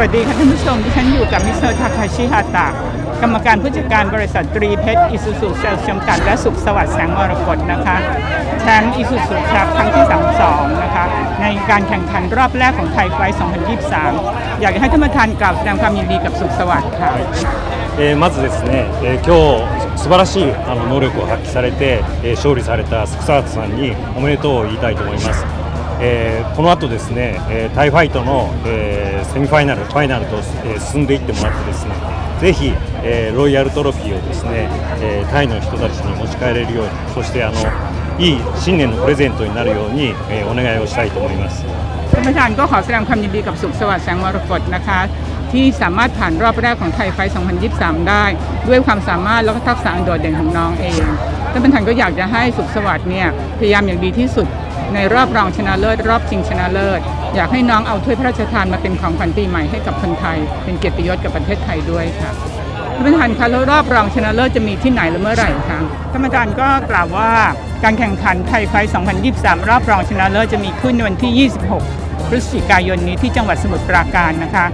วัสดีค่ะท่านผู้ชมที่ฉันอยู่กับมิสเตอร์ทาคาชิฮาตะกรรมการผู้จัดการบริษัทตรีเพชรอิสุสุเซลจำกัดและสุขสวัสดิ์แสงมรกตนะคะแชมป์อิสุสุครับครั้งที่ 32 นะคะ ในการแข่งขันรอบแรกของไทยไฟท์2023 อยากจะให้ท่านประธานกล่าวแสดงความยินดีกับสุขสวัสดิ์ค่ะ えーまずですね、えー今日素晴らしいあの能力を発揮されて、えー勝利されたスクサートさんにおめでとうを言いたいと思います。 えーこの後ですね、えータイファイトの、えーセミファイナル、ファイナルと、えー進んでいってもらってですね、ぜひ、えーロイヤルトロフィーをですね、えータイの人たちに持ち帰れるように、そしてあのいい新年のプレゼントになるように、えーお願いをしたいと思います。 ท่านประธานก็ขอแสดงความยินดีกับสุขสวัสดิ์แสงมรกตนะคะ ที่สามารถผ่านรอบแรกของไทยไฟท์2023 ได้ ด้วยความสามารถแล้วก็ทักษะอันโดดเด่นของน้องเองท่านประธานก็อยากจะให้สุขสวัสดิ์เนี่ยพยายามอย่างดีที่สุด ในรอบรองชนะเลิศ รอบชิงชนะเลิศ อยากให้น้องเอาถ้วยพระราชทานมาเป็นของขวัญปีใหม่ให้กับคนไทย เป็นเกียรติยศกับประเทศไทยด้วยค่ะท่านประธานคะแล้วรอบรองชนะเลิศจะมีที่ไหนและเมื่อไหร่คะท่านประธานก็กล่าวว่าการแข่งขันไทยไฟ 2023 รอบรองชนะเลิศจะมีขึ้นในวันที่ 26 พฤศจิกายนนี้ที่จังหวัดสมุทรปราการนะคะ